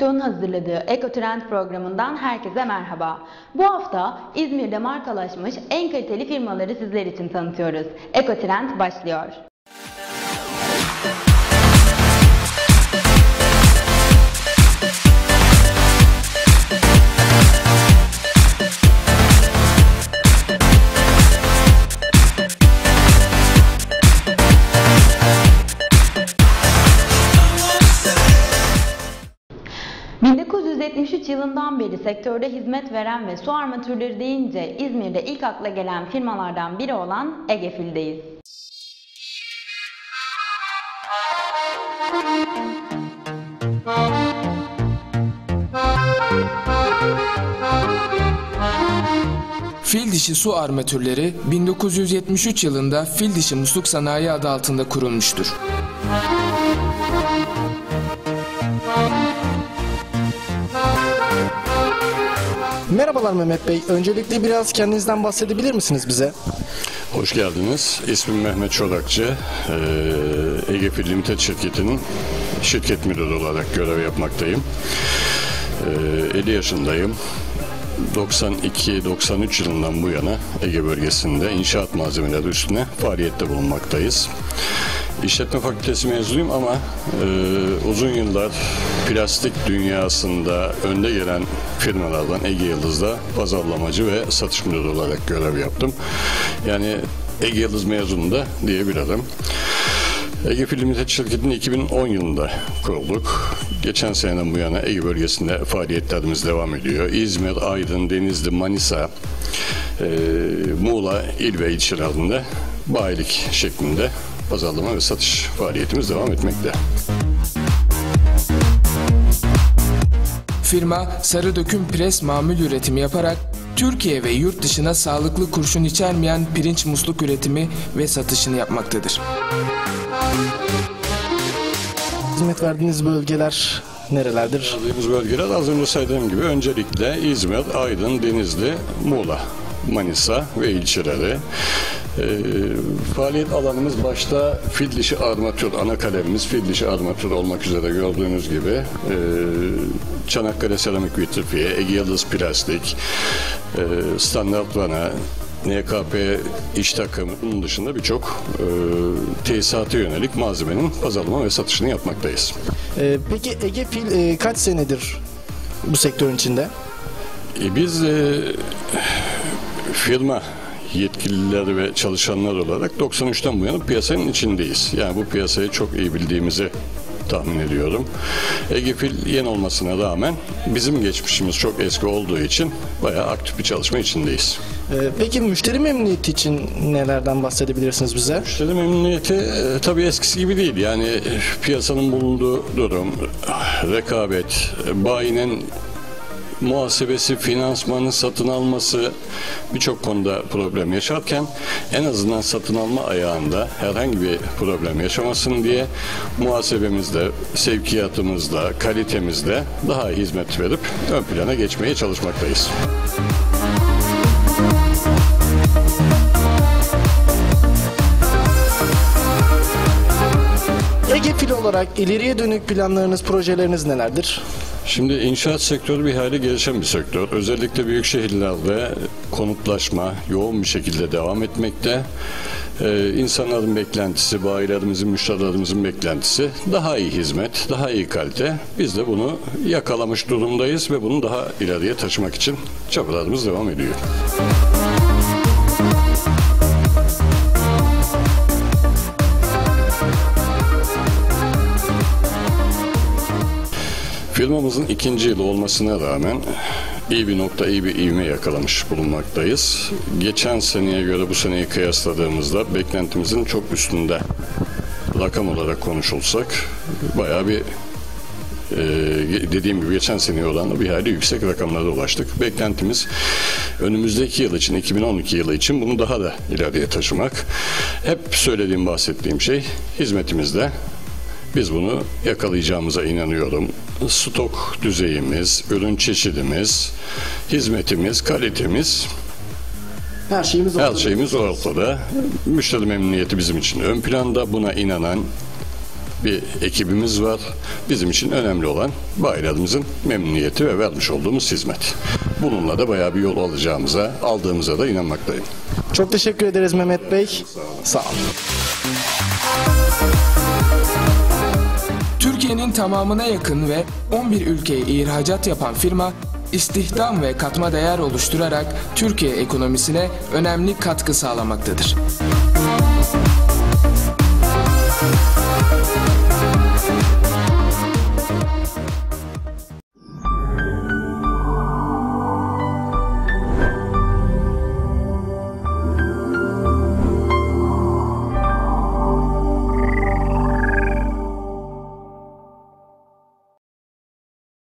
Uçtuğ'un hazırladığı Ekotrend programından herkese merhaba. Bu hafta İzmir'de markalaşmış en kaliteli firmaları sizler için tanıtıyoruz. Ekotrend başlıyor. Yılından beri sektörde hizmet veren ve su armatürleri deyince İzmir'de ilk akla gelen firmalardan biri olan Egefil'deyiz. Fil dişi su armatürleri 1973 yılında Fil dişi musluk sanayi adı altında kurulmuştur. Merhabalar Mehmet Bey. Öncelikle biraz kendinizden bahsedebilir misiniz bize? Hoş geldiniz. İsmim Mehmet Çolakçı. Ee, Ege Fil Limited şirketinin şirket müdürü olarak görev yapmaktayım. Ee, 50 yaşındayım. 92-93 yılından bu yana Ege bölgesinde inşaat malzemeleri üstüne faaliyette bulunmaktayız. İşletme fakültesi mezunuyum ama e, uzun yıllar plastik dünyasında önde gelen firmalardan Ege Yıldız'da pazarlamacı ve satış müdürü olarak görev yaptım. Yani Ege Yıldız mezunu da diyebilirim. Ege Film şirketini 2010 yılında kurulduk. Geçen seneden bu yana Ege bölgesinde faaliyetlerimiz devam ediyor. İzmir, Aydın, Denizli, Manisa, e, Muğla il ve ilçelerinde bayilik şeklinde pazarlama ve satış faaliyetimiz devam etmekte. Firma sarı döküm pres mamul üretimi yaparak Türkiye ve yurt dışına sağlıklı kurşun içermeyen pirinç musluk üretimi ve satışını yapmaktadır. Hizmet verdiğiniz bölgeler nerelerdir? Aldığımız bölgeler az önce saydığım gibi öncelikle İzmir, Aydın, Denizli, Muğla, Manisa ve ilçeleri. Ee, faaliyet alanımız başta fil dişi armatür, ana kalemimiz fil dişi armatür olmak üzere gördüğünüz gibi e, Çanakkale seramik vitrifiye, Ege Yıldız plastik, e, standart vana, NKP iş takımı bunun dışında birçok e, tesisata yönelik malzemenin pazarlama ve satışını yapmaktayız. Ee, peki Ege Fil e, kaç senedir bu sektörün içinde? E, biz e, firma yetkililer ve çalışanlar olarak 93'ten bu yana piyasanın içindeyiz. Yani bu piyasayı çok iyi bildiğimizi tahmin ediyorum. Egefil yeni olmasına rağmen bizim geçmişimiz çok eski olduğu için bayağı aktif bir çalışma içindeyiz. Ee, peki müşteri memnuniyeti için nelerden bahsedebilirsiniz bize? Müşteri memnuniyeti e, tabii eskisi gibi değil. Yani e, piyasanın bulunduğu durum, rekabet, e, bayinin muhasebesi, finansmanı, satın alması birçok konuda problem yaşarken en azından satın alma ayağında herhangi bir problem yaşamasın diye muhasebemizde, sevkiyatımızda, kalitemizde daha hizmet verip ön plana geçmeye çalışmaktayız. Fil olarak ileriye dönük planlarınız, projeleriniz nelerdir? Şimdi inşaat sektörü bir hayli gelişen bir sektör. Özellikle büyük şehirlerde konutlaşma yoğun bir şekilde devam etmekte. Ee, insanların beklentisi, bayilerimizin, müşterilerimizin beklentisi daha iyi hizmet, daha iyi kalite. Biz de bunu yakalamış durumdayız ve bunu daha ileriye taşımak için çabalarımız devam ediyor. Firmamızın ikinci yılı olmasına rağmen iyi bir nokta, iyi bir ivme yakalamış bulunmaktayız. Geçen seneye göre bu seneyi kıyasladığımızda beklentimizin çok üstünde rakam olarak konuşulsak bayağı bir e, dediğim gibi geçen seneye oranla bir hayli yüksek rakamlara ulaştık. Beklentimiz önümüzdeki yıl için, 2012 yılı için bunu daha da ileriye taşımak. Hep söylediğim, bahsettiğim şey hizmetimizde biz bunu yakalayacağımıza inanıyorum. Stok düzeyimiz, ürün çeşidimiz, hizmetimiz, kalitemiz Her şeyimiz her ortada. şeyimiz ortada. Müşteri memnuniyeti bizim için ön planda. Buna inanan bir ekibimiz var. Bizim için önemli olan bayilerimizin memnuniyeti ve vermiş olduğumuz hizmet. Bununla da bayağı bir yol alacağımıza, aldığımıza da inanmaktayım. Çok teşekkür ederiz Mehmet Bey. Sağ olun. Türkiye'nin tamamına yakın ve 11 ülkeye ihracat yapan firma, istihdam ve katma değer oluşturarak Türkiye ekonomisine önemli katkı sağlamaktadır.